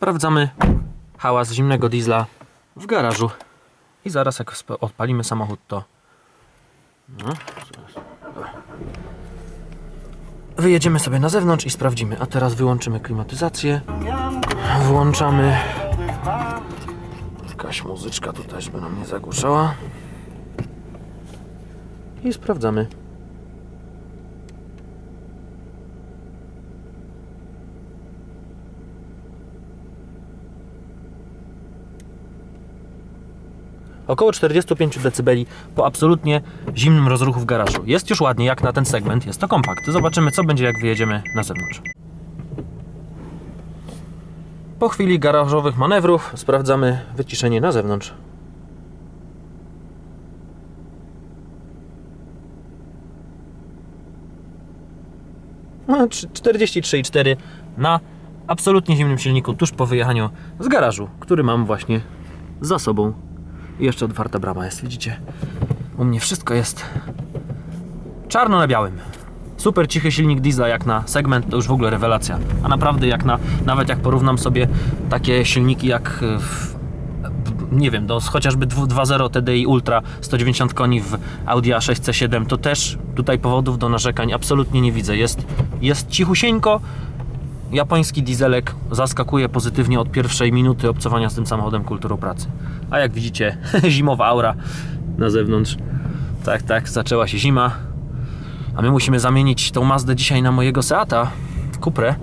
sprawdzamy hałas zimnego diesla w garażu. I zaraz jak odpalimy samochód, to no, wyjedziemy sobie na zewnątrz i sprawdzimy. A teraz wyłączymy klimatyzację. Włączamy. Jakaś muzyczka tutaj, żeby nam nie zagłuszała. I sprawdzamy. Około 45 dB po absolutnie zimnym rozruchu w garażu. Jest już ładnie jak na ten segment, jest to kompakt. Zobaczymy co będzie jak wyjedziemy na zewnątrz. Po chwili garażowych manewrów sprawdzamy wyciszenie na zewnątrz. No, trzy- 43,4 na absolutnie zimnym silniku tuż po wyjechaniu z garażu, który mam właśnie za sobą. I jeszcze otwarta brama jest, widzicie? U mnie wszystko jest czarno na białym. Super cichy silnik diesla jak na segment to już w ogóle rewelacja. A naprawdę jak na, nawet jak porównam sobie takie silniki jak e, w, nie wiem, do chociażby 2.0 TDI Ultra 190 koni w Audi A6 C7 to też tutaj powodów do narzekań absolutnie nie widzę. Jest, jest cichusieńko, japoński dieselek zaskakuje pozytywnie od pierwszej minuty obcowania z tym samochodem kulturą pracy. A jak widzicie, zimowa aura na zewnątrz. Tak, tak, zaczęła się zima. A my musimy zamienić tą Mazdę dzisiaj na mojego Seata, Cuprę.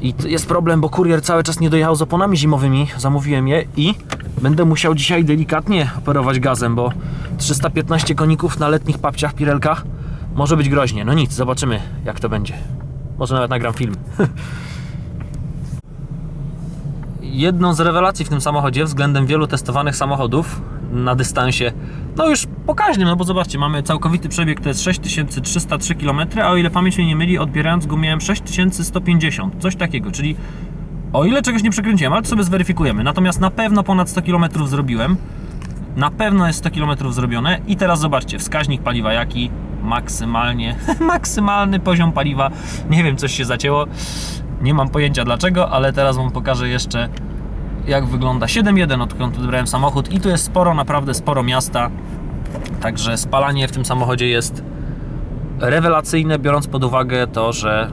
I jest problem, bo kurier cały czas nie dojechał z oponami zimowymi. Zamówiłem je i będę musiał dzisiaj delikatnie operować gazem, bo 315 koników na letnich papciach, pirelkach może być groźnie. No nic, zobaczymy jak to będzie. Może nawet nagram film. Jedną z rewelacji w tym samochodzie względem wielu testowanych samochodów na dystansie, no już pokaźnym, no bo zobaczcie, mamy całkowity przebieg to jest 6303 km, a o ile pamięć mnie nie myli, odbierając go miałem 6150, coś takiego, czyli o ile czegoś nie przekręciłem, ale to sobie zweryfikujemy. Natomiast na pewno ponad 100 km zrobiłem. Na pewno jest 100 km zrobione i teraz zobaczcie, wskaźnik paliwa jaki maksymalnie, maksymalny poziom paliwa. Nie wiem, coś się zacięło. Nie mam pojęcia dlaczego, ale teraz Wam pokażę jeszcze jak wygląda 7.1 odkąd odebrałem samochód i tu jest sporo, naprawdę sporo miasta. Także spalanie w tym samochodzie jest rewelacyjne, biorąc pod uwagę to, że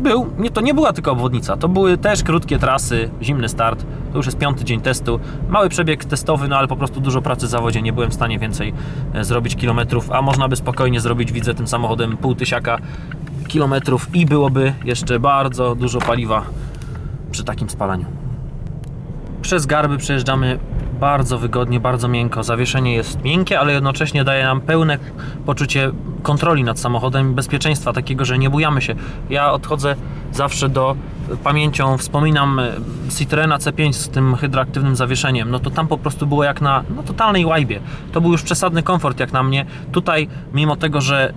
był, nie, to nie była tylko obwodnica, to były też krótkie trasy, zimny start, to już jest piąty dzień testu, mały przebieg testowy, no ale po prostu dużo pracy w zawodzie, nie byłem w stanie więcej e, zrobić kilometrów, a można by spokojnie zrobić, widzę tym samochodem pół tysiaka kilometrów i byłoby jeszcze bardzo dużo paliwa przy takim spalaniu. Przez garby przejeżdżamy bardzo wygodnie, bardzo miękko. Zawieszenie jest miękkie, ale jednocześnie daje nam pełne poczucie kontroli nad samochodem, bezpieczeństwa takiego, że nie bujamy się. Ja odchodzę zawsze do pamięcią, wspominam e, Citroena C5 z tym hydroaktywnym zawieszeniem. No to tam po prostu było jak na no, totalnej łajbie. To był już przesadny komfort jak na mnie. Tutaj, mimo tego, że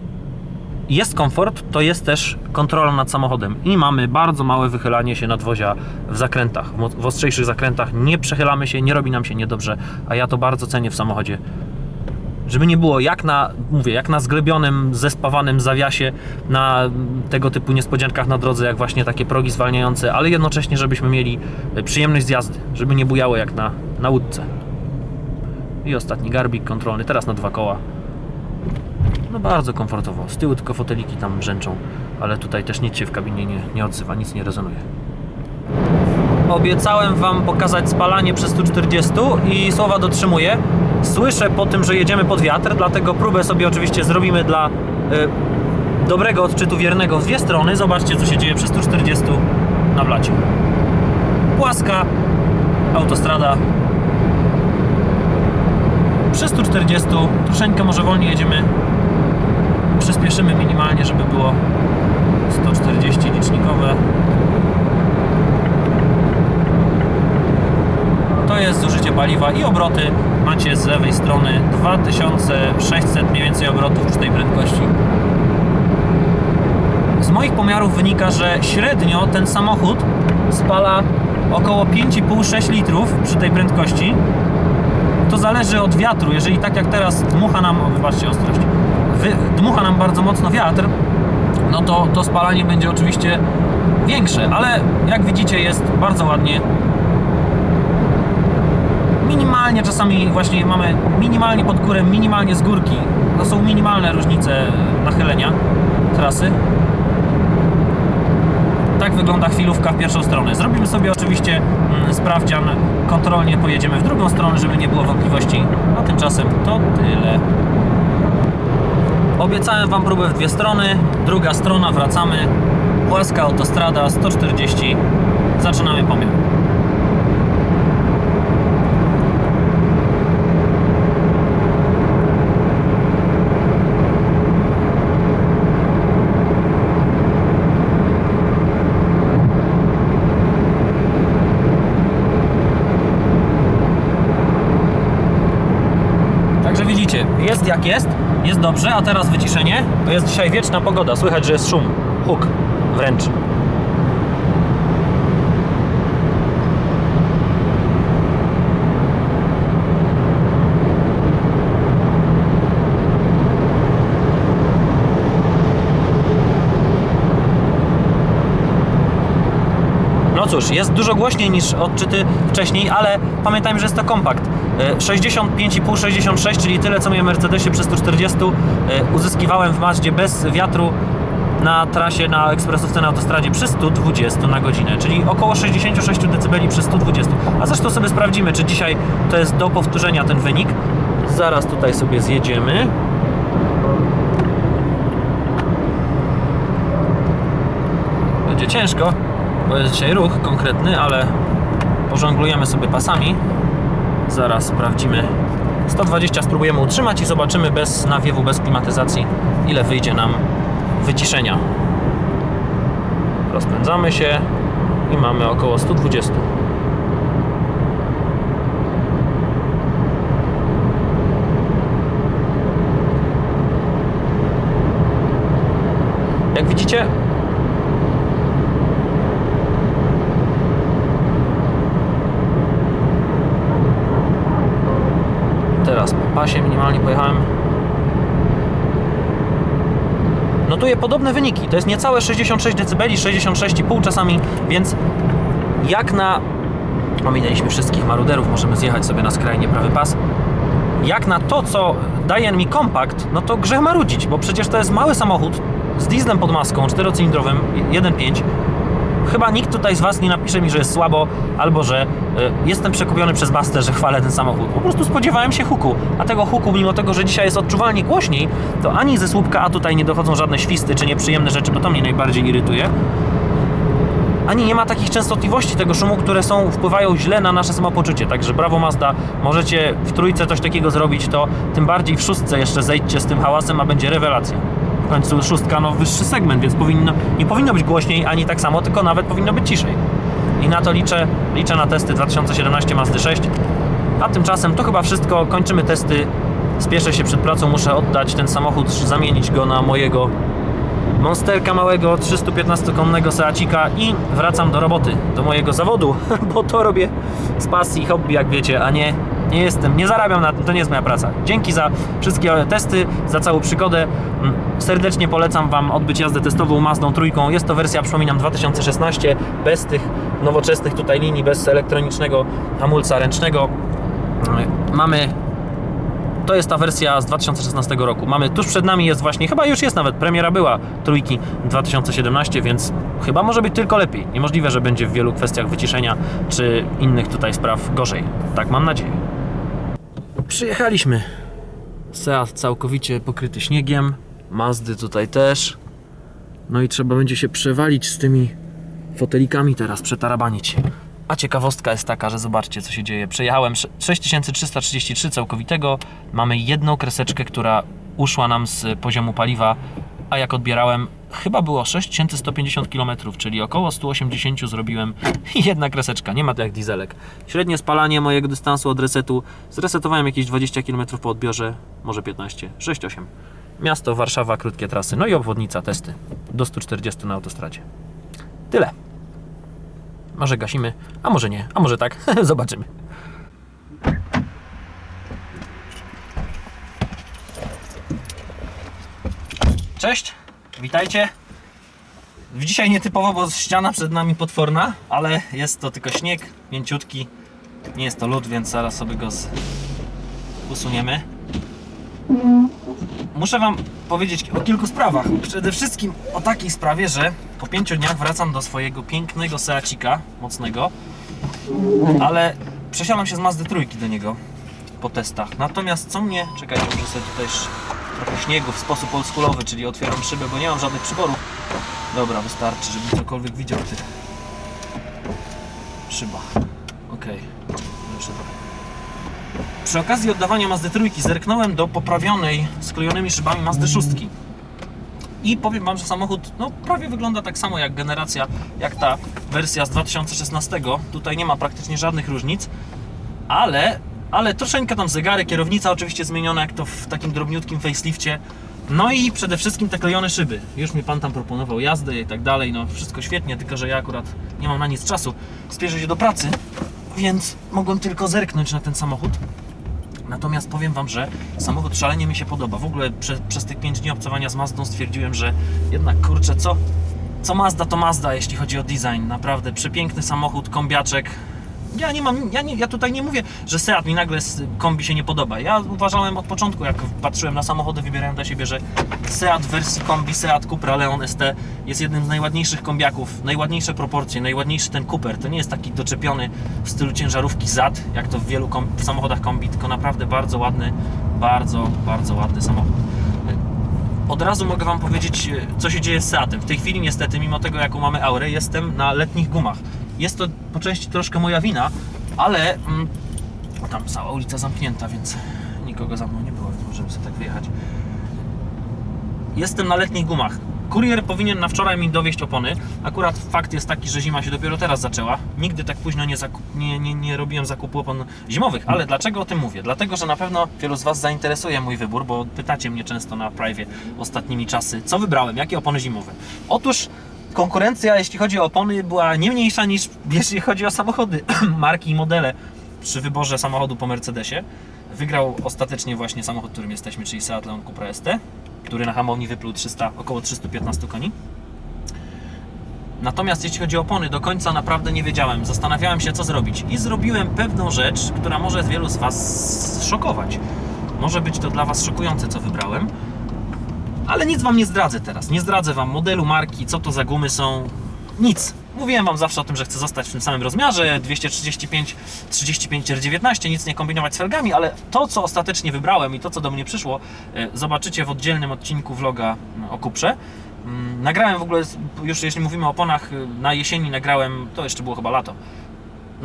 jest komfort, to jest też kontrola nad samochodem i mamy bardzo małe wychylanie się nadwozia w zakrętach, w ostrzejszych zakrętach. Nie przechylamy się, nie robi nam się niedobrze, a ja to bardzo cenię w samochodzie. Żeby nie było jak na, mówię, jak na zglebionym, zespawanym zawiasie, na tego typu niespodziankach na drodze, jak właśnie takie progi zwalniające, ale jednocześnie, żebyśmy mieli e, przyjemność z jazdy, żeby nie bujało jak na, na łódce. I ostatni garbik kontrolny, teraz na dwa koła. No bardzo komfortowo. Z tyłu tylko foteliki tam brzęczą, ale tutaj też nic się w kabinie nie, nie odzywa, nic nie rezonuje. Obiecałem Wam pokazać spalanie przy 140 i słowa dotrzymuję. Słyszę po tym, że jedziemy pod wiatr, dlatego próbę sobie oczywiście zrobimy dla y, dobrego odczytu wiernego w dwie strony. Zobaczcie, co się dzieje przy 140 na blacie. Płaska autostrada. Przy 140 troszeczkę może wolniej jedziemy przyspieszymy minimalnie, żeby było 140 licznikowe. To jest zużycie paliwa i obroty macie z lewej strony 2600 mniej więcej obrotów przy tej prędkości. Z moich pomiarów wynika, że średnio ten samochód spala około 5,5-6 litrów przy tej prędkości. To zależy od wiatru. Jeżeli tak jak teraz dmucha nam, wybaczcie ostrość, dmucha nam bardzo mocno wiatr, no to to spalanie będzie oczywiście większe, ale jak widzicie jest bardzo ładnie minimalnie czasami właśnie mamy minimalnie pod górę, minimalnie z górki. To są minimalne różnice nachylenia trasy. Tak wygląda chwilówka w pierwszą stronę. Zrobimy sobie oczywiście mm, sprawdzian, kontrolnie pojedziemy w drugą stronę, żeby nie było wątpliwości. A tymczasem to tyle. Obiecałem Wam próbę w dwie strony. Druga strona, wracamy. Płaska autostrada 140. Zaczynamy pomiar. Także widzicie, jest jak jest, jest dobrze, a teraz wyciszenie. Jest dzisiaj wieczna pogoda, słychać, że jest szum, huk wręcz. Cóż, jest dużo głośniej niż odczyty wcześniej, ale pamiętajmy, że jest to kompakt. E, 65,5-66, czyli tyle co miałem w Mercedesie przy 140, e, uzyskiwałem w Mazdzie bez wiatru na trasie na ekspresówce na autostradzie przy 120 na godzinę, czyli około 66 dB przy 120. A zresztą sobie sprawdzimy, czy dzisiaj to jest do powtórzenia ten wynik. Zaraz tutaj sobie zjedziemy. Będzie ciężko, bo jest dzisiaj ruch konkretny, ale pożonglujemy sobie pasami. Zaraz sprawdzimy. 120 spróbujemy utrzymać i zobaczymy bez nawiewu, bez klimatyzacji, ile wyjdzie nam wyciszenia. Rozpędzamy się i mamy około 120. Jak widzicie, Teraz po pasie minimalnie pojechałem. Notuję podobne wyniki. To jest niecałe 66 dB, 66,5 czasami, więc jak na. Ominęliśmy wszystkich maruderów, możemy zjechać sobie na skrajnie prawy pas. Jak na to, co daje mi kompakt, no to grzech marudzić, bo przecież to jest mały samochód z dieslem pod maską, czterocylindrowym, 1.5 chyba nikt tutaj z Was nie napisze mi, że jest słabo, albo że y, jestem przekupiony przez Bastę, że chwalę ten samochód. Po prostu spodziewałem się huku, a tego huku, mimo tego, że dzisiaj jest odczuwalnie głośniej, to ani ze słupka A tutaj nie dochodzą żadne świsty czy nieprzyjemne rzeczy, bo to mnie najbardziej irytuje. Ani nie ma takich częstotliwości tego szumu, które są, wpływają źle na nasze samopoczucie. Także brawo Mazda, możecie w trójce coś takiego zrobić, to tym bardziej w szóstce jeszcze zejdźcie z tym hałasem, a będzie rewelacja. W końcu szóstka, no wyższy segment, więc powinno, nie powinno być głośniej ani tak samo, tylko nawet powinno być ciszej. I na to liczę, liczę na testy 2017 Mazdy 6. A tymczasem to chyba wszystko, kończymy testy. Spieszę się przed pracą, muszę oddać ten samochód, zamienić go na mojego monsterka małego 315-konnego Seacika i wracam do roboty, do mojego zawodu, bo to robię z pasji, hobby, jak wiecie, a nie, nie jestem, nie zarabiam na tym, to nie jest moja praca. Dzięki za wszystkie testy, za całą przygodę. Mm, Serdecznie polecam Wam odbyć jazdę testową Mazdą trójką. Jest to wersja, przypominam, 2016, bez tych nowoczesnych tutaj linii, bez elektronicznego hamulca ręcznego. Mm, Mamy to jest ta wersja z 2016 roku. Mamy tuż przed nami jest właśnie, chyba już jest nawet, premiera była trójki 2017, więc chyba może być tylko lepiej. Niemożliwe, że będzie w wielu kwestiach wyciszenia czy innych tutaj spraw gorzej. Tak mam nadzieję. Przyjechaliśmy. Seat całkowicie pokryty śniegiem, Mazdy tutaj też. No i trzeba będzie się przewalić z tymi fotelikami teraz, przetarabanić. A ciekawostka jest taka, że zobaczcie co się dzieje. Przejechałem sze- 6333 całkowitego. Mamy jedną kreseczkę, która uszła nam z poziomu paliwa, a jak odbierałem, chyba było 6150 km, czyli około 180 zrobiłem jedna kreseczka. Nie ma to jak dieselek. Średnie spalanie mojego dystansu od resetu. Zresetowałem jakieś 20 km po odbiorze, może 15, 6-8. Miasto Warszawa, krótkie trasy, no i obwodnica, testy. Do 140 na autostradzie. Tyle. Może gasimy, a może nie, a może tak. Zobaczymy. Cześć, witajcie. Dzisiaj nietypowo, bo ściana przed nami potworna, ale jest to tylko śnieg, mięciutki. Nie jest to lód, więc zaraz sobie go z... usuniemy. Muszę Wam powiedzieć o kilku sprawach. Przede wszystkim o takiej sprawie, że po pięciu dniach wracam do swojego pięknego Seacika, mocnego, ale przesiadam się z Mazdy trójki do niego po testach. Natomiast co mnie, czekajcie, muszę sobie tutaj trochę śniegu w sposób oldschoolowy, czyli otwieram szybę, bo nie mam żadnych przyborów. Dobra, wystarczy, żebym cokolwiek widział w tych szybach. Okej, trochę. Przy okazji oddawania Mazdy trójki zerknąłem do poprawionej, sklejonymi szybami Mazdy szóstki. I powiem Wam, że samochód no, prawie wygląda tak samo jak generacja, jak ta wersja z 2016. Tutaj nie ma praktycznie żadnych różnic, ale, ale troszeczkę tam zegary, kierownica oczywiście zmieniona, jak to w takim drobniutkim facelifcie. No i przede wszystkim te klejone szyby. Już mi Pan tam proponował jazdę i tak dalej, no wszystko świetnie, tylko że ja akurat nie mam na nic czasu. Spieszę się do pracy, więc mogłem tylko zerknąć na ten samochód. Natomiast powiem Wam, że samochód szalenie mi się podoba. W ogóle prze, przez tych 5 dni obcowania z Mazdą stwierdziłem, że jednak kurczę, co, co Mazda to Mazda, jeśli chodzi o design. Naprawdę przepiękny samochód, kombiaczek. Ja nie mam, ja, nie, ja tutaj nie mówię, że Seat mi nagle kombi się nie podoba. Ja uważałem od początku, jak patrzyłem na samochody, wybierałem dla siebie, że Seat w wersji kombi, Seat Cupra Leon ST jest jednym z najładniejszych kombiaków. Najładniejsze proporcje, najładniejszy ten Cooper. To nie jest taki doczepiony w stylu ciężarówki zad, jak to w wielu kom- w samochodach kombi, tylko naprawdę bardzo ładny, bardzo, bardzo ładny samochód. Od razu mogę Wam powiedzieć, e, co się dzieje z Seatem. W tej chwili niestety, mimo tego jaką mamy aurę, jestem na letnich gumach. Jest to po części troszkę moja wina, ale mm, tam cała ulica zamknięta, więc nikogo za mną nie było, możemy sobie tak wyjechać. Jestem na letnich gumach. Kurier powinien na wczoraj mi dowieść opony. Akurat fakt jest taki, że zima się dopiero teraz zaczęła. Nigdy tak późno nie, nie, nie, nie robiłem zakupu opon zimowych. Ale dlaczego o tym mówię? Dlatego, że na pewno wielu z Was zainteresuje mój wybór, bo pytacie mnie często na privie ostatnimi czasy, co wybrałem, jakie opony zimowe. Otóż konkurencja, jeśli chodzi o opony, była nie mniejsza niż jeśli chodzi o samochody, marki i modele przy wyborze samochodu po Mercedesie. Wygrał ostatecznie właśnie samochód, którym jesteśmy, czyli Seat Leon Cupra ST, który na hamowni wypluł 300, około 315 koni. Natomiast jeśli chodzi o opony, do końca naprawdę nie wiedziałem. Zastanawiałem się, co zrobić. I zrobiłem pewną rzecz, która może wielu z Was szokować. Może być to dla Was szokujące, co wybrałem. Ale nic Wam nie zdradzę teraz. Nie zdradzę Wam modelu, marki, co to za gumy są. Nic. Mówiłem Wam zawsze o tym, że chcę zostać w tym samym rozmiarze 235, 35 R19, nic nie kombinować z felgami, ale to, co ostatecznie wybrałem i to, co do mnie przyszło, e, zobaczycie w oddzielnym odcinku vloga mm, o Kuprze. Mm, Nagrałem w ogóle, już jeśli mówimy o oponach, y, na jesieni nagrałem, to jeszcze było chyba lato,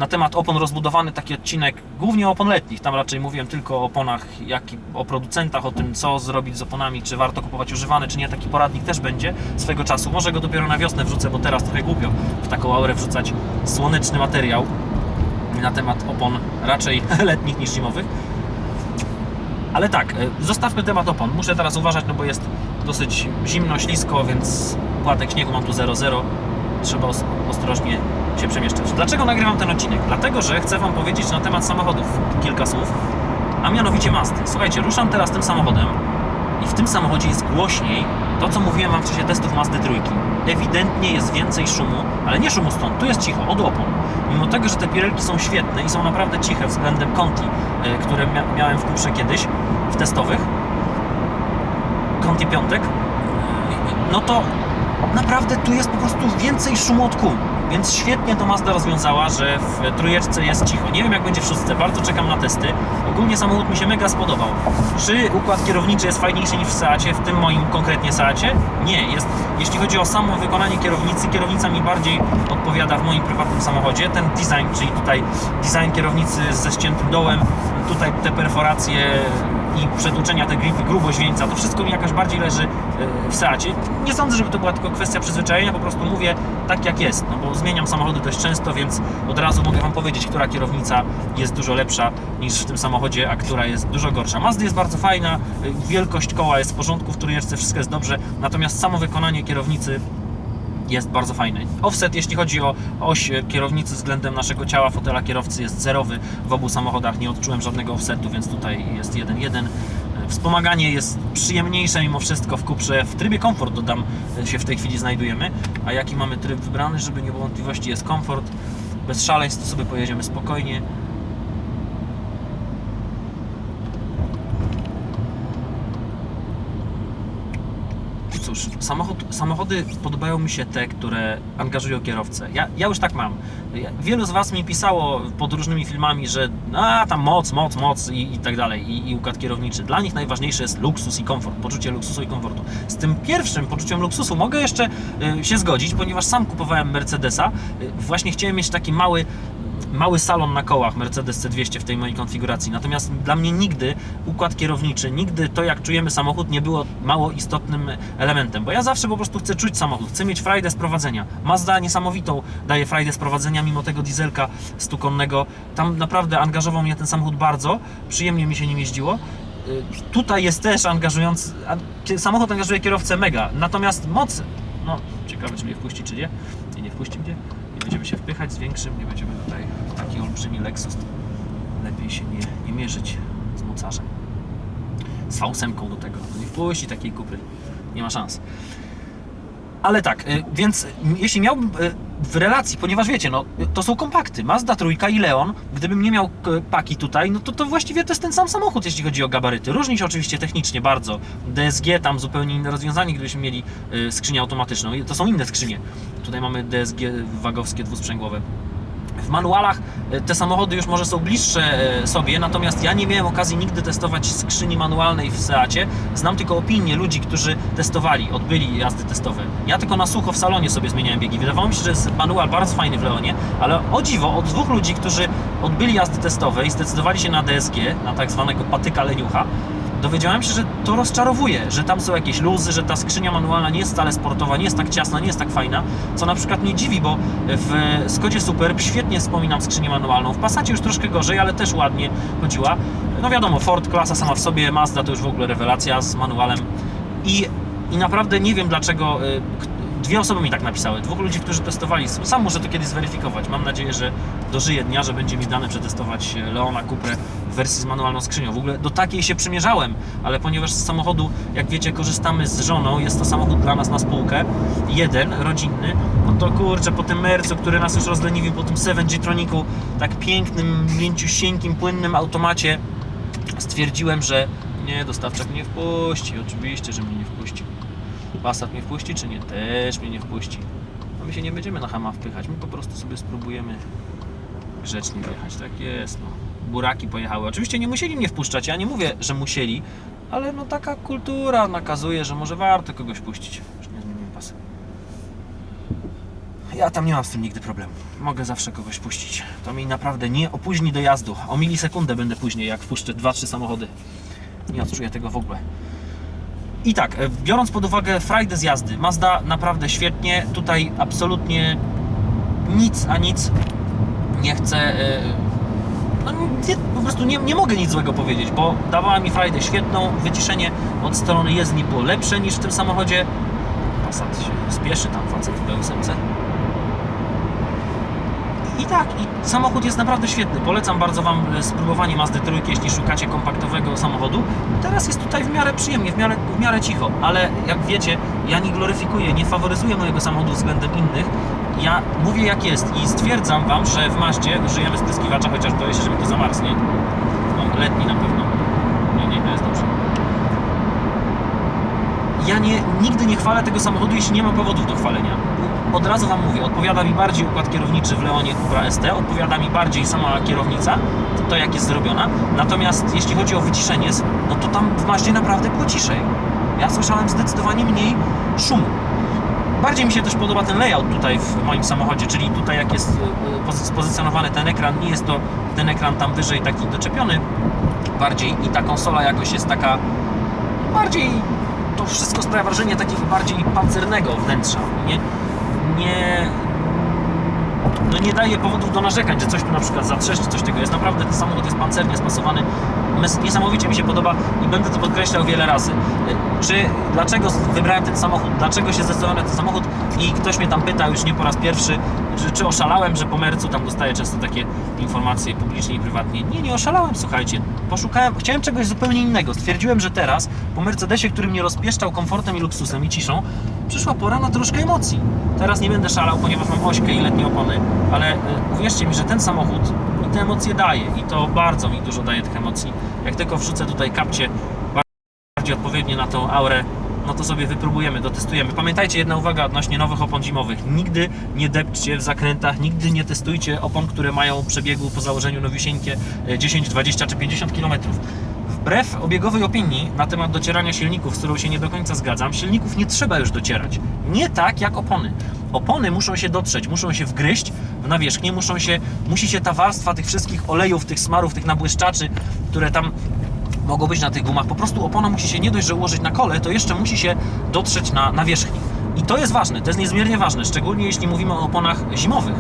na temat opon rozbudowany taki odcinek, głównie opon letnich. Tam raczej mówiłem tylko o oponach, jak i o producentach, o tym, co zrobić z oponami, czy warto kupować używane, czy nie. Taki poradnik też będzie swego czasu. Może go dopiero na wiosnę wrzucę, bo teraz trochę głupio w taką aurę wrzucać słoneczny materiał na temat opon raczej letnich niż zimowych. Ale tak, y, zostawmy temat opon. Muszę teraz uważać, no bo jest dosyć zimno, ślisko, więc płatek śniegu mam tu 0,0. Trzeba os- ostrożnie się przemieszczać. Dlaczego nagrywam ten odcinek? Dlatego, że chcę Wam powiedzieć na temat samochodów kilka słów, a mianowicie Mazdy. Słuchajcie, ruszam teraz tym samochodem i w tym samochodzie jest głośniej to, co mówiłem Wam w czasie testów Mazdy trójki. Ewidentnie jest więcej szumu, ale nie szumu stąd, tu jest cicho, od. Mimo tego, że te pirelki są świetne i są naprawdę ciche względem Conti, e, które mia- miałem w Kuprze kiedyś, w testowych, Conti piątek, no to naprawdę tu jest po prostu więcej szumu od kół. Więc świetnie to Mazda rozwiązała, że w trójeczce jest cicho. Nie wiem jak będzie w szóstce, bardzo czekam na testy. Ogólnie samochód mi się mega spodobał. Czy układ kierowniczy jest fajniejszy niż w Seacie, w tym moim konkretnie Seacie? Nie, jest. Jeśli chodzi o samo wykonanie kierownicy, kierownica mi bardziej odpowiada w moim prywatnym samochodzie. Ten design, czyli tutaj design kierownicy ze ściętym dołem, tutaj te perforacje i przetłuczenia te gripy, grubość wieńca, to wszystko mi jakoś bardziej leży e, w Seacie. Nie sądzę, żeby to była tylko kwestia przyzwyczajenia, po prostu mówię tak jak jest, no bo zmieniam samochody dość często, więc od razu mogę Wam powiedzieć, która kierownica jest dużo lepsza niż w tym samochodzie, a która jest dużo gorsza. Mazda jest bardzo fajna, y, wielkość koła jest w porządku, w trójeczce wszystko jest dobrze, natomiast samo wykonanie kierownicy jest bardzo fajny. Offset, jeśli chodzi o oś e, kierownicy względem naszego ciała, fotela kierowcy jest zerowy. W obu samochodach nie odczułem żadnego offsetu, więc tutaj jest 1-1. E, Wspomaganie jest przyjemniejsze mimo wszystko w Cuprze. W trybie komfort dodam e, się w tej chwili znajdujemy. A jaki mamy tryb wybrany, żeby nie było wątpliwości, jest komfort. Bez szaleństw sobie pojedziemy spokojnie. Otóż samochód, samochody podobają mi się te, które angażują kierowcę. Ja, ja już tak mam. Wielu z Was mi pisało pod różnymi filmami, że a, tam moc, moc, moc i, i tak dalej, i, i układ kierowniczy. Dla nich najważniejszy jest luksus i komfort, poczucie luksusu i komfortu. Z tym pierwszym poczuciem luksusu mogę jeszcze y, się zgodzić, ponieważ sam kupowałem Mercedesa. Y, właśnie chciałem mieć taki mały mały salon na kołach Mercedes C200 w tej mojej konfiguracji. Natomiast dla mnie nigdy układ kierowniczy, nigdy to jak czujemy samochód nie było mało istotnym elementem, bo ja zawsze po prostu chcę czuć samochód, chcę mieć frajdę z prowadzenia. Mazda niesamowitą daje frajdę z prowadzenia mimo tego dieselka stukonnego. Tam naprawdę angażował mnie ten samochód bardzo, przyjemnie mi się nim jeździło. Y, Tutaj jest też angażujący, samochód angażuje kierowcę mega, natomiast mocy, no ciekawe czy mnie wpuści czy nie, nie, nie wpuści mnie, nie będziemy się wpychać z większym, nie będziemy tutaj taki olbrzymi Lexus, lepiej się nie, nie mierzyć z mocarzem, z V8 do tego, nie wpuści takiej kupy, nie ma szans. Ale tak, y, więc y, jeśli miałbym y, w relacji, ponieważ wiecie, no to są kompakty, Mazda trójka i Leon, gdybym nie miał y, paki tutaj, no to, to właściwie to jest ten sam samochód, jeśli chodzi o gabaryty. Różni się oczywiście technicznie bardzo. DSG tam zupełnie inne rozwiązanie, gdybyśmy mieli y, skrzynię automatyczną. To są inne skrzynie. Tutaj mamy DSG wagowskie dwusprzęgłowe. W manualach e, te samochody już może są bliższe e, sobie, natomiast ja nie miałem okazji nigdy testować skrzyni manualnej w Seacie. Znam tylko opinie ludzi, którzy testowali, odbyli jazdy testowe. Ja tylko na sucho w salonie sobie zmieniałem biegi. Wydawało mi się, że jest manual bardzo fajny w Leonie, ale o dziwo, od dwóch ludzi, którzy odbyli jazdy testowe i zdecydowali się na DSG, na tak zwanego patyka leniucha, dowiedziałem się, że to rozczarowuje, że tam są jakieś luzy, że ta skrzynia manualna nie jest wcale sportowa, nie jest tak ciasna, nie jest tak fajna, co na przykład mnie dziwi, bo w Skodzie Superb świetnie wspominam skrzynię manualną, w Passacie już troszkę gorzej, ale też ładnie chodziła. No wiadomo, Ford klasa sama w sobie, Mazda to już w ogóle rewelacja z manualem i, i naprawdę nie wiem dlaczego y, dwie osoby mi tak napisały, dwóch ludzi, którzy testowali, sam muszę to kiedyś zweryfikować, mam nadzieję, że dożyję dnia, że będzie mi dane przetestować Leona Cuprę w wersji z manualną skrzynią. W ogóle do takiej się przymierzałem, ale ponieważ z samochodu, jak wiecie, korzystamy z żoną, jest to samochód dla nas na spółkę, jeden, rodzinny, no to kurczę, po tym Mercu, który nas już rozleniwił, po tym 7G Troniku, tak pięknym, mięciusieńkim, płynnym automacie, stwierdziłem, że nie, dostawczak mnie wpuści, oczywiście, że mnie. Passat mnie wpuści, czy nie? Też mnie nie wpuści. No my się nie będziemy na hama wpychać, my po prostu sobie spróbujemy grzecznie wjechać, tak jest, no. Buraki pojechały. Oczywiście nie musieli mnie wpuszczać, ja nie mówię, że musieli, ale no taka kultura nakazuje, że może warto kogoś puścić. Już nie zmieniłem pasy. Ja tam nie mam z tym nigdy problemu. Mogę zawsze kogoś puścić. To mi naprawdę nie opóźni dojazdu. O milisekundę będę później, jak wpuszczę 2-3 samochody. Nie odczuję tego w ogóle. I tak, e, biorąc pod uwagę frajdę z jazdy, Mazda naprawdę świetnie. Tutaj absolutnie nic, a nic nie chcę. e, No, nie, po prostu nie, nie mogę nic złego powiedzieć, bo dawała mi frajdę świetną. Wyciszenie od strony jezdni było lepsze niż w tym samochodzie. Passat się spieszy tam facet w B8. I tak, i samochód jest naprawdę świetny. Polecam bardzo Wam e, spróbowanie Mazdy trójki, jeśli szukacie kompaktowego samochodu. Teraz jest tutaj w miarę przyjemnie, w miarę, w miarę cicho, ale jak wiecie, ja nie gloryfikuję, nie faworyzuję mojego samochodu względem innych. Ja mówię jak jest i stwierdzam Wam, że w Maździe użyjemy spryskiwacza, chociaż boję się, że mi to zamarznie. No, letni na pewno. Nie, nie, to jest dobrze. Ja nie, nigdy nie chwalę tego samochodu, jeśli nie ma powodów do chwalenia. Od razu Wam mówię, odpowiada mi bardziej układ kierowniczy w Leonie Cupra ST, odpowiada mi bardziej sama kierownica, to, to jak jest zrobiona. Natomiast jeśli chodzi o wyciszenie, no to tam w Maździe naprawdę było ciszej. Ja słyszałem zdecydowanie mniej szumu. Bardziej mi się też podoba ten layout tutaj w moim samochodzie, czyli tutaj jak jest y, pozy- spozycjonowany ten ekran, nie jest to ten ekran tam wyżej taki doczepiony bardziej i ta konsola jakoś jest taka bardziej to wszystko sprawia wrażenie takiego bardziej pancernego wnętrza. Nie, nie, no nie daje powodów do narzekań, że coś tu na przykład zatrzeszczy, coś tego jest. Naprawdę ten samochód jest pancernie spasowany. Niesamowicie mi się podoba i będę to podkreślał wiele razy. Czy, dlaczego wybrałem ten samochód, dlaczego się zdecydowałem na ten samochód i ktoś mnie tam pyta już nie po raz pierwszy, czy, czy oszalałem, że po Mercu tam dostaję często takie informacje publicznie i prywatnie. Nie, nie oszalałem, słuchajcie. Poszukałem, chciałem czegoś zupełnie innego. Stwierdziłem, że teraz, po Mercedesie, który mnie rozpieszczał komfortem i luksusem i ciszą, przyszła pora na troszkę emocji. Teraz nie będę szalał, ponieważ mam ośkę i letnie opony, ale y, uwierzcie mi, że ten samochód mi te emocje daje i to bardzo mi dużo daje tych emocji. Jak tylko wrzucę tutaj kapcie bardziej odpowiednie na tą aurę, no to sobie wypróbujemy, dotestujemy. Pamiętajcie, jedna uwaga odnośnie nowych opon zimowych. Nigdy nie depczcie w zakrętach, nigdy nie testujcie opon, które mają przebiegu po założeniu nowisieńkie e, 10, 20 czy 50 km. Wbrew obiegowej opinii na temat docierania silników, z którą się nie do końca zgadzam, silników nie trzeba już docierać. Nie tak jak opony. Opony muszą się dotrzeć, muszą się wgryźć w nawierzchnię, muszą się, musi się ta warstwa tych wszystkich olejów, tych smarów, tych nabłyszczaczy, które tam mogą być na tych gumach, po prostu opona musi się nie dość, że ułożyć na kole, to jeszcze musi się dotrzeć na nawierzchni. I to jest ważne, to jest niezmiernie ważne, szczególnie jeśli mówimy o oponach zimowych.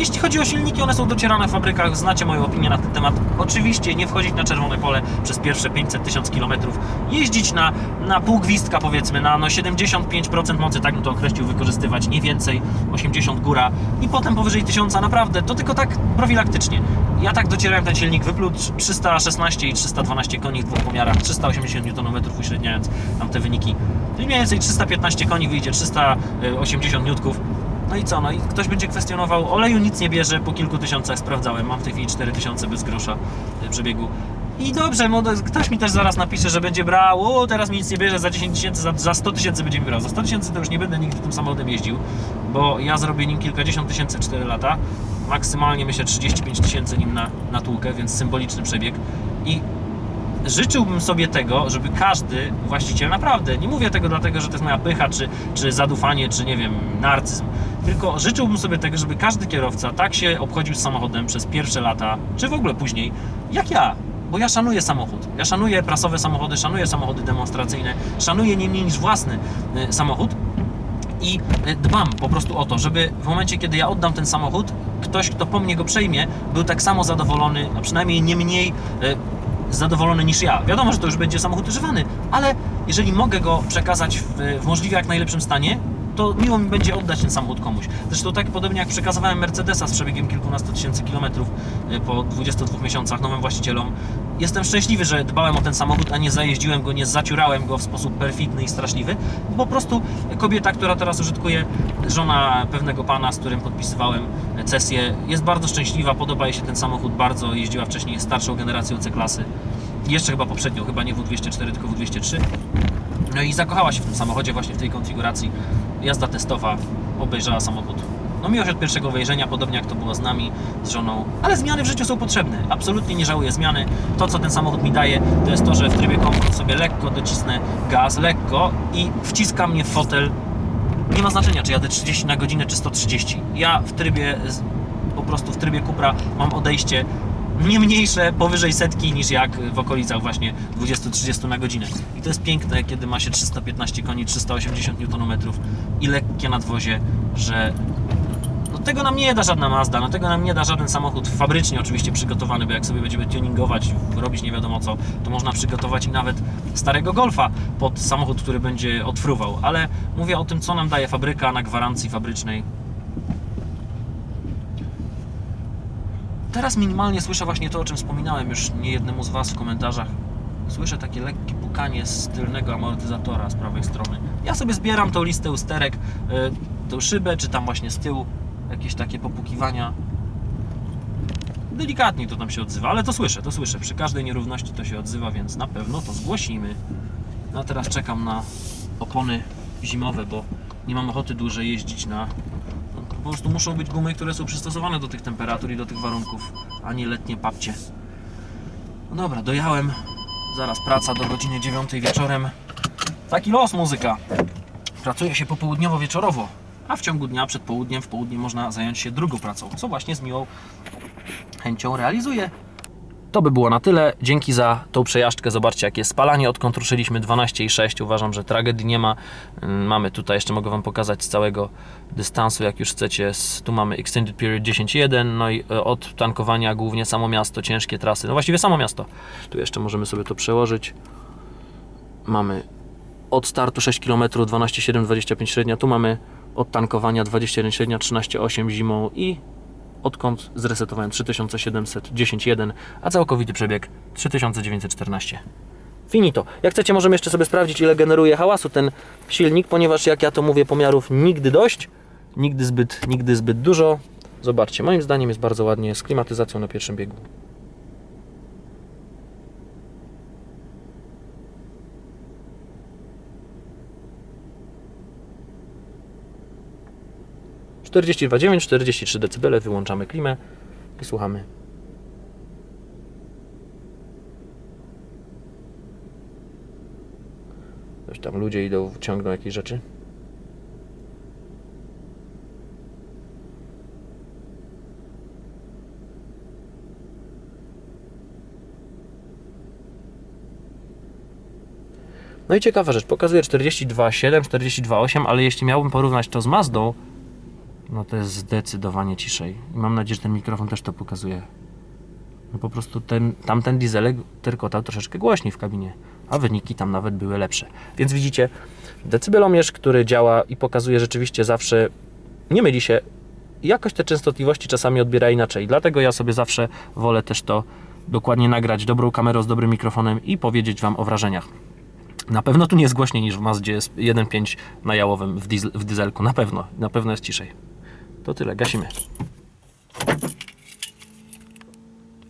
Jeśli chodzi o silniki, one są docierane w fabrykach, znacie moją opinię na ten temat. Oczywiście nie wchodzić na czerwone pole przez pierwsze 500 tysiąc kilometrów, jeździć na, na pół gwizdka powiedzmy, na no 75% mocy, tak bym to określił, wykorzystywać, nie więcej, 80 góra i potem powyżej 1000 naprawdę, to tylko tak profilaktycznie. Ja tak docierałem ten silnik, wypluł 316 i 312 koni w dwóch pomiarach, 380 Nm uśredniając tam te wyniki. Mniej więcej 315 koni wyjdzie, 380 niutków. No i co? No i ktoś będzie kwestionował, oleju nic nie bierze, po kilku tysiącach sprawdzałem, mam w tej chwili 4000 bez grosza y, przebiegu. I dobrze, no to ktoś mi też zaraz napisze, że będzie brał, o teraz mi nic nie bierze, za 10 tysięcy, za, za 100 tysięcy będzie mi brał. Za 100 tysięcy to już nie będę nigdy tym samochodem jeździł, bo ja zrobię nim kilkadziesiąt tysięcy 4 lata, maksymalnie myślę 35 tysięcy nim na, na tłukę, więc symboliczny przebieg. I życzyłbym sobie tego, żeby każdy właściciel, naprawdę, nie mówię tego dlatego, że to jest moja pycha, czy, czy zadufanie, czy nie wiem, narcyzm, tylko życzyłbym sobie tego, żeby każdy kierowca tak się obchodził z samochodem przez pierwsze lata, czy w ogóle później, jak ja. Bo ja szanuję samochód. Ja szanuję prasowe samochody, szanuję samochody demonstracyjne, szanuję nie mniej niż własny y, samochód i y, dbam po prostu o to, żeby w momencie, kiedy ja oddam ten samochód, ktoś, kto po mnie go przejmie, był tak samo zadowolony, a przynajmniej nie mniej y, zadowolony niż ja. Wiadomo, że to już będzie samochód używany, ale jeżeli mogę go przekazać w, w możliwie jak najlepszym stanie, to miło mi będzie oddać ten samochód komuś. Zresztą tak podobnie jak przekazywałem Mercedesa z przebiegiem kilkunastu tysięcy kilometrów y, po 22 miesiącach nowym właścicielom. Jestem szczęśliwy, że dbałem o ten samochód, a nie zajeździłem go, nie zaciurałem go w sposób perfidny i straszliwy. Po prostu kobieta, która teraz użytkuje, żona pewnego pana, z którym podpisywałem cesję, jest bardzo szczęśliwa, podoba jej się ten samochód bardzo, jeździła wcześniej starszą generacją C-klasy. Jeszcze chyba poprzednią, chyba nie W204, tylko W203. No i zakochała się w tym samochodzie właśnie w tej konfiguracji. Jazda testowa, obejrzała samochód. No miłość od pierwszego wejrzenia, podobnie jak to było z nami, z żoną. Ale zmiany w życiu są potrzebne. Absolutnie nie żałuję zmiany. To, co ten samochód mi daje, to jest to, że w trybie komfort sobie lekko docisnę gaz, lekko i wciska mnie w fotel. Nie ma znaczenia, czy jadę 30 na godzinę, czy 130. Ja w trybie, po prostu w trybie Cupra mam odejście nie mniejsze powyżej setki niż jak w okolicach właśnie 20-30 na godzinę. I to jest piękne, kiedy ma się 315 koni, 380 Nm i lekkie nadwozie, że no tego nam nie da żadna Mazda, no tego nam nie da żaden samochód fabrycznie oczywiście przygotowany, bo jak sobie będziemy tuningować, robić nie wiadomo co, to można przygotować i nawet starego Golfa pod samochód, który będzie odfruwał. Ale mówię o tym, co nam daje fabryka na gwarancji fabrycznej. Teraz minimalnie słyszę właśnie to, o czym wspominałem już niejednemu z Was w komentarzach. Słyszę takie lekkie pukanie z tylnego amortyzatora z prawej strony. Ja sobie zbieram tą listę usterek, y, tą szybę, czy tam właśnie z tyłu jakieś takie popukiwania. Delikatnie to tam się odzywa, ale to słyszę, to słyszę. Przy każdej nierówności to się odzywa, więc na pewno to zgłosimy. No a teraz czekam na opony zimowe, bo nie mam ochoty dłużej jeździć na po prostu muszą być gumy, które są przystosowane do tych temperatur i do tych warunków, a nie letnie papcie. No dobra, dojechałem. Zaraz praca do godziny 9 wieczorem. Taki los muzyka. Pracuje się popołudniowo-wieczorowo, a w ciągu dnia przed południem, w południe można zająć się drugą pracą, co właśnie z miłą chęcią realizuję. To by było na tyle. Dzięki za tą przejażdżkę. Zobaczcie, jakie spalanie. Odkąd ruszyliśmy 12,6. Uważam, że tragedii nie ma. Ym, Mamy tutaj, jeszcze mogę Wam pokazać z całego dystansu, jak już chcecie. Tu mamy Extended Period 10.1. No i e, od tankowania głównie samo miasto, ciężkie trasy. No właściwie samo miasto. Tu jeszcze możemy sobie to przełożyć. Mamy od startu 6 km, 12,7, 25 średnia. Tu mamy od tankowania 21 średnia, 13,8 zimą i odkąd zresetowałem 3700, 10.1, a całkowity przebieg 3914. Finito. Jak chcecie, możemy jeszcze sobie sprawdzić, ile generuje hałasu ten silnik, ponieważ jak ja to mówię, pomiarów nigdy dość, nigdy zbyt, nigdy zbyt dużo. Zobaczcie, moim zdaniem jest bardzo ładnie z klimatyzacją na pierwszym biegu. 42,9, 43 dB, wyłączamy klimę i słuchamy. Coś tam ludzie idą, ciągną jakieś rzeczy. No i ciekawa rzecz, pokazuje 42,7, 42,8, ale jeśli miałbym porównać to z Mazdą, no to jest zdecydowanie ciszej. I mam nadzieję, że ten mikrofon też to pokazuje. No po prostu ten, tamten dieselek tyrkotał troszeczkę głośniej w kabinie, a wyniki tam nawet były lepsze. Więc widzicie, decybelomierz, który działa i pokazuje rzeczywiście zawsze, nie myli się, jakoś te częstotliwości czasami odbiera inaczej. Dlatego ja sobie zawsze wolę też to dokładnie nagrać dobrą kamerą z dobrym mikrofonem i powiedzieć Wam o wrażeniach. Na pewno tu nie jest głośniej niż w Mazdzie 1.5 na jałowym w, diesel, w dieselku. Na pewno. Na pewno jest ciszej. To tyle. Gasimy.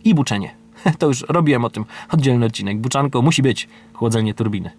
I buczenie. To już robiłem o tym oddzielny odcinek. Buczanko musi być chłodzenie turbiny.